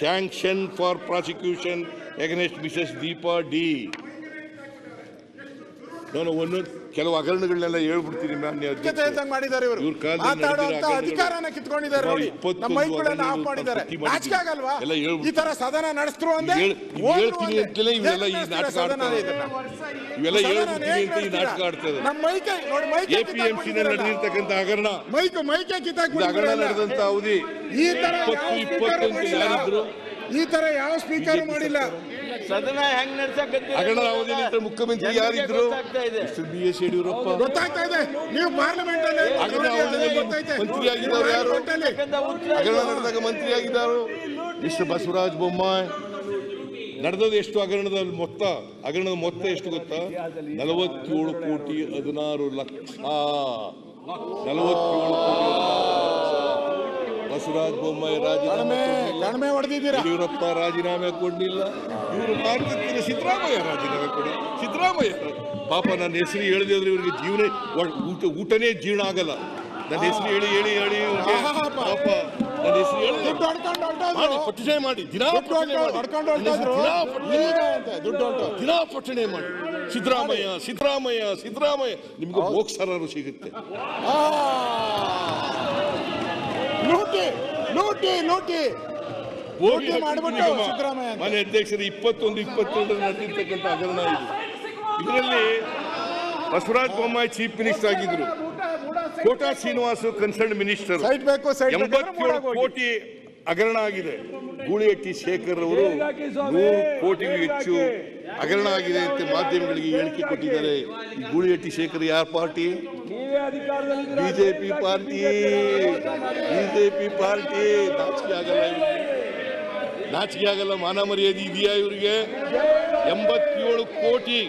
sanction for prosecution against Mrs. Deepa D. No, no, one minute. ಕೆಲವು ಹಗರಣಗಳನ್ನೆಲ್ಲ ಹೇಳ್ಬಿಡ್ತೀನಿ ಮಾನ್ಯ ಯೋಗ್ಯತೆ ಅಧ್ಯಕ್ಷರೇ. ಮಾಡಿದ್ದಾರೆ ಇವರು. ಮಾತಾಡುವಂತ ಅಧಿಕಾರನ ಕಿತ್ಕೊಂಡಿದ್ದಾರೆ ನೋಡಿ. ನಮ್ಮ ಮೈಕ್ಗಳನ್ನ ಆಫ್ ಮಾಡಿದ್ದಾರೆ ನಾಚಿಕೆ ಆಗಲ್ವಾ? ಈ ತರ ಸದನ ನಡೆಸ್ರು ಅಂದೆ ಹೇಳ್- ನೀವು ಹೋದ್ರು ಹೇಳ್ತೀನಿ. ಅಂತಲೇ ಇವೆಲ್ಲ ಈ ನಾಟಕ ಆಡ್ತಾರೆ? ಇವೆಲ್ಲ ಹೇಗೆ ಅಂತ ಈ? ನಾಟಕ ಆಡ್ತಾರೆ ನಮ್ಮ ಮೈಕೆ ನೋಡಿ ಮೈಕೆ ಎಪಿಎಂಸಿ ನಡೆದಿರ್ತಕ್ಕಂಥ ಹಗರಣ. ಮೈಕ್ ಮೈಕೆ ಕಿತ್ತಾಕ್ ಹಗರಣ ನಡೆದಂತ ಅವಧಿ ಈ ತರ ಯಾವ ಇಪ್ಪತ್ತು speaker ಯಾರಿದ್ರು? ಈ ತರ ಯಾವ ಸ್ಪೀಕರ್ ಮಾಡಿಲ್ಲ. ಸದನ ಹೆಂಗ್ ನಡ್ಸಕತ್ತೀರಿ? ಹಗರಣ ಅವಧಿಯಲ್ಲಿ ಮುಖ್ಯಮಂತ್ರಿ ಯಾರಿದ್ರು? ಗೊತ್ತಾಗ್ತಾ ಇದೆ? Mister B S Yediyurappa. ಗೊತ್ತಾಗ್ತಾ ಇದೆ. ನೀವು ಪಾರ್ಲಿಮೆಂಟ್ ಅಲ್ಲಿ ಅವಧಿಯಲ್ಲಿ ಯಾರು? ಪಾರ್ಲಿಮೆಂಟ್ ಅಲ್ಲಿ. ಹಗರಣ ನಡೆದಾಗ ಮಂತ್ರಿ ಆಗಿದ್ದಾರು? ಮಿಸ್ಟರ್ ಬಸವರಾಜ ಬೊಮ್ಮಾಯಿ. ನಡೆದದ್ದು ಎಷ್ಟು ಹಗರಣದ ಮೊತ್ತ? ಹಗರಣದ ಮೊತ್ತ ಎಷ್ಟು ಗೊತ್ತಾ? ನಲವತ್ತೇಳು ಕೋಟಿ ಹದಿನಾರು ಲಕ್ಷ. ನಲವತ್ತೇಳು ಬಸವರಾಜ ಬೊಮ್ಮಾಯಿ ರಾಜೀನಾಮೆ ಕಡಿಮೆ ಹೊಡೆದಿದ್ದೀರಾ? ಯಡಿಯೂರಪ್ಪ ರಾಜೀನಾಮೆ ಕೊಡಲಿಲ್ಲ. ಇವರು ಮಾಡ್ತಿದ್ದೀರಿ ಸಿದ್ದರಾಮಯ್ಯ ರಾಜೀನಾಮೆ ಕೊಡಿ ಸಿದ್ದರಾಮಯ್ಯ ಪಾಪ ನನ್ನ ಹೆಸರು ಹೇಳಿದ್ರೆ ಇವರಿಗೆ ಜೀವನ ಊಟ ಊಟನೇ ಜೀರ್ಣ ಆಗಲ್ಲ. ನನ್ನ ಹೆಸರು ಹೇಳಿ ಹೇಳಿ ಹೇಳಿ ಇವ್ರಿಗೆ ಪಾಪ ನನ್ನ ಹೆಸರು ಹೇಳಿ. ಮಾಡಿ ಪಠಣೆ ಮಾಡಿ ದಿನಾ. ದಿನಾ ಪಠಣೆ ಮಾಡಿ. ಸಿದ್ದರಾಮಯ್ಯ ಸಿದ್ದರಾಮಯ್ಯ ಸಿದ್ದರಾಮಯ್ಯ. ನಿಮ್ಗೆ ಮೋಕ್ಷರಾರು ಸಿಗುತ್ತೆ. ಆ. ಲೂಟಿ ಲೂಟಿ ಲೂಟಿ. ಲೂಟಿ ಮಾಡಿಬಿಟ್ಟು ಸಿದ್ದರಾಮಯ್ಯ. ಮನೆ ಅಧ್ಯಕ್ಷರು ಇಪ್ಪತ್ತೊಂದು ಇಪ್ಪತ್ತೆರಡು ನಡೆದಿರ್ತಕ್ಕಂಥ ಹಗರಣ ಇದು. ಇದರಲ್ಲಿ ಬಸವರಾಜ ಬೊಮ್ಮಾಯಿ ಚೀಫ್ ಮಿನಿಸ್ಟರ್ ಆಗಿದ್ರು. Kota Srinivas concern minister. ಎಂಬತ್ತೇಳು ಕೋಟಿ ಹಗರಣ ಆಗಿದೆ. ಗೂಳಿಹಟ್ಟಿ ಶೇಖರ್ ಅವರು ನೂರು ಕೋಟಿಗೂ ಹೆಚ್ಚು ಹಗರಣ ಆಗಿದೆ ಅಂತ ಮಾಧ್ಯಮಗಳಿಗೆ ಹೇಳಿಕೆ ಕೊಟ್ಟಿದ್ದಾರೆ. ಈ ಗೂಳಿಹಟ್ಟಿ ಶೇಖರ್ ಯಾರ party? BJP party. BJP party. ನಾಚಿಕೆ ಆಗಲ್ಲ ನಾಚಿಕೆ ಆಗಲ್ಲ ಮಾನ ಮರ್ಯಾದೆ ಇದೆಯಾ ಇವರಿಗೆ? ಎಂಬತ್ತೇಳು ಕೋಟಿ.